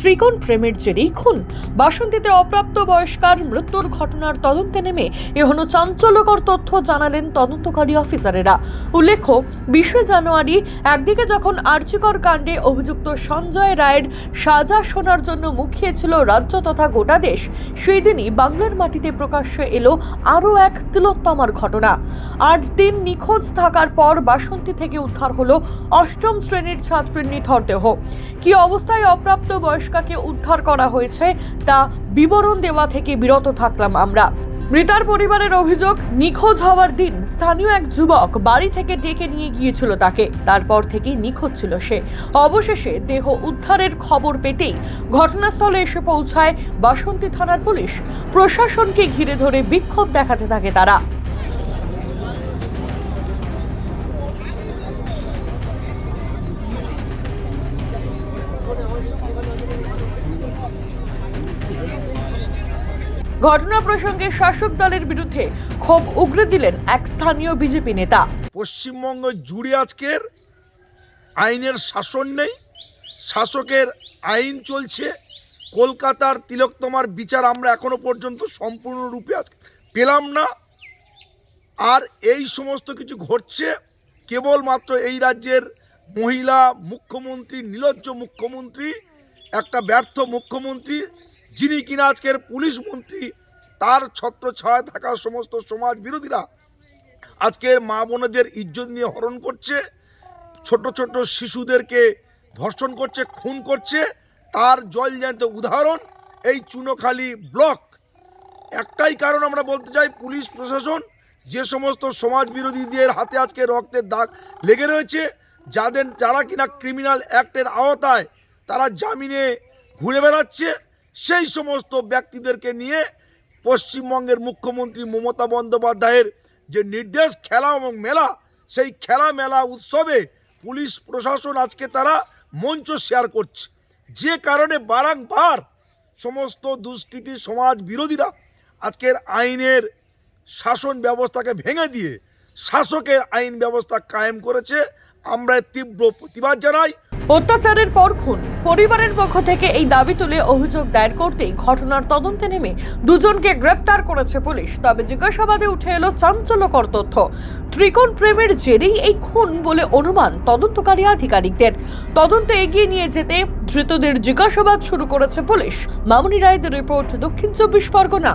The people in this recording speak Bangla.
ত্রিকোণ প্রেমের জেরেই খুন। বাসন্তীতে অপ্রাপ্ত বয়স্কার মৃত্যুর ঘটনার তদন্তে নেমে এহন চাঞ্চল্যকর তথ্য জানালেন তদন্তকারী অফিসারেরা। উল্লেখ্য, বিশে জানুয়ারি একদিকে যখন আর্চিকর কাণ্ডে অভিযুক্ত সঞ্জয় রায়ের সাজা শোনার জন্য মুখিয়েছিল রাজ্য তথা গোটা দেশ, সেই দিনই বাংলার মাটিতে প্রকাশ্যে এলো আরও এক তিলোত্তমার ঘটনা। আট দিন নিখোঁজ থাকার পর বাসন্তী থেকে উদ্ধার হলো অষ্টম শ্রেণির ছাত্রীর নিথর দেহ। কি অবস্থায় অপ্রাপ্ত বয়স্কাকে উদ্ধার করা হয়েছে তা বিবরণ দেওয়া থেকে বিরত থাকলাম আমরা। মৃতার পরিবারের অভিযোগ, নিখোঁজ হওয়ার দিন স্থানীয় এক যুবক বাড়ি থেকে ডেকে নিয়ে গিয়েছিল তাকে। তারপর থেকেই নিখোঁজ ছিল সে। অবশেষে দেহ উদ্ধারের খবর পেতেই ঘটনাস্থলে এসে পৌঁছায় বাসন্তী থানার পুলিশ। প্রশাসনকে ঘিরে ধরে বিক্ষোভ দেখাতে থাকে তারা। ঘটনা প্রসঙ্গে শাসক দলের বিরুদ্ধে ক্ষোভ উগরে দিলেন এক স্থানীয় বিজেপি নেতা। পশ্চিমবঙ্গ জুড়ে আজকের আইনের শাসন নেই, শাসকের আইন চলছে, কলকাতার তিলকতমার বিচার আমরা এখনও পর্যন্ত সম্পূর্ণরূপে আজকে পেলাম না। আর এই সমস্ত কিছু ঘটছে কেবলমাত্র এই রাজ্যের মহিলা মুখ্যমন্ত্রী নির্লজ্জ মুখ্যমন্ত্রী, একটা ব্যর্থ মুখ্যমন্ত্রী যিনি কিনা আজকের পুলিশ মন্ত্রী, তার ছত্র ছায় থাকা সমস্ত সমাজ বিরোধীরা আজকের মা বোনেদের ইজ্জত নিয়ে হরণ করছে, ছোট ছোট শিশুদেরকে ধর্ষণ করছে, খুন করছে, তার জলজ্যান্ত উদাহরণ এই চুনোখালি ব্লক। একটাই কারণ আমরা বলতে চাই, পুলিশ প্রশাসন যে সমস্ত সমাজ বিরোধীদের হাতে আজকে রক্তের দাগ লেগে রয়েছে, যাদের, যারা কিনা ক্রিমিনাল অ্যাক্টের আওতায় তারা জামিনে ঘুরে বেড়াচ্ছে সেই সমস্ত ব্যক্তিদেরকে নিয়ে পশ্চিমবঙ্গের মুখ্যমন্ত্রী মমতা বন্দ্যোপাধ্যায়ের যে নির্দেশ খেলা এবং মেলা, সেই খেলা মেলা উৎসবে পুলিশ প্রশাসন আজকে তারা মঞ্চ শেয়ার করছে। যে কারণে বারংবার সমস্ত দুষ্কৃতী সমাজ বিরোধীরা আজকের আইনের শাসন ব্যবস্থাকে ভেঙে দিয়ে শাসকের আইন ব্যবস্থা কায়েম করেছে। আমরা তীব্র প্রতিবাদ জানাই। অত্যাচারের পর খুন। পরিবারের পক্ষ থেকে এই দাবি তুলে অভিযোগ দায়ের করতেই ঘটনার তদন্তে নেমে দুজনকে গ্রেপ্তার করেছে পুলিশ। তবে জিজ্ঞাসাবাদে উঠে এলো চাঞ্চল্যকর তথ্য। ত্রিকোণ প্রেমের জেরেই এই খুন বলে অনুমান তদন্তকারী আধিকারিকদের। তদন্ত এগিয়ে নিয়ে যেতে ধৃতদের জিজ্ঞাসাবাদ শুরু করেছে পুলিশ। মামুনি রায়দের রিপোর্ট দক্ষিণ চব্বিশ পরগনা।